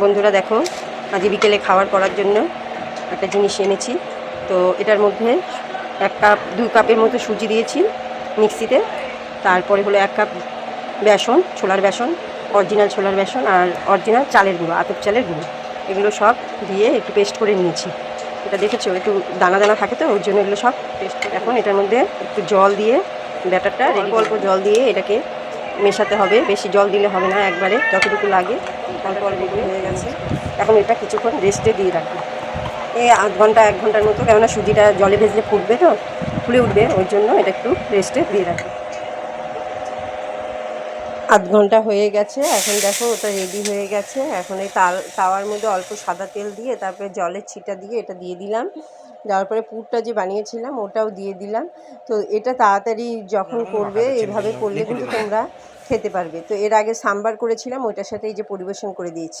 বন্ধুরা দেখো আজ বিকেলে খাবার করার জন্য একটা জিনিস এনেছি। তো এটার মধ্যে এক কাপ, দু কাপের মতো সুজি দিয়েছি মিক্সিতে। তারপরে হলো এক কাপ বেসন, ছোলার বেসন, অরিজিনাল ছোলার বেসন আর অরিজিনাল চালের গুঁড়ো, আতপ চালের গুঁড়ো। এগুলো সব দিয়ে একটু পেস্ট করে নিয়েছি। এটা দেখেছ? একটু দানা দানা থাকে তো, ওর জন্য এগুলো সব পেস্ট। এখন এটার মধ্যে একটু জল দিয়ে ব্যাটারটা, অল্প অল্প জল দিয়ে এটাকে মেশাতে হবে, বেশি জল দিলে হবে না একবারে, যতটুকু লাগে অল্প অল্প হয়ে গেছে। এখন এটা কিছুক্ষণ রেস্টে দিয়ে রাখব। এই আধ ঘণ্টা, এক ঘণ্টার মতো, কেননা সুজিটা জলে ভেজলে ফুটবে তো ফুলে উঠবে, ওই জন্য এটা একটু রেস্টে দিয়ে রাখব। আধ ঘণ্টা হয়ে গেছে। এখন দেখো ওটা রেডি হয়ে গেছে। এখন এই তাল তাওয়ার মধ্যে অল্প সাদা তেল দিয়ে তারপরে জলের ছিটা দিয়ে এটা দিয়ে দিলাম। দেওয়ার পরে পুরটা যে বানিয়েছিলাম ওটাও দিয়ে দিলাম। তো এটা তাড়াতাড়ি যখন করবে এভাবে করলে কিন্তু তোমরা খেতে পারবে। তো এর আগে সাম্বার করেছিলাম ওইটার সাথে এই যে পরিবেশন করে দিয়েছি।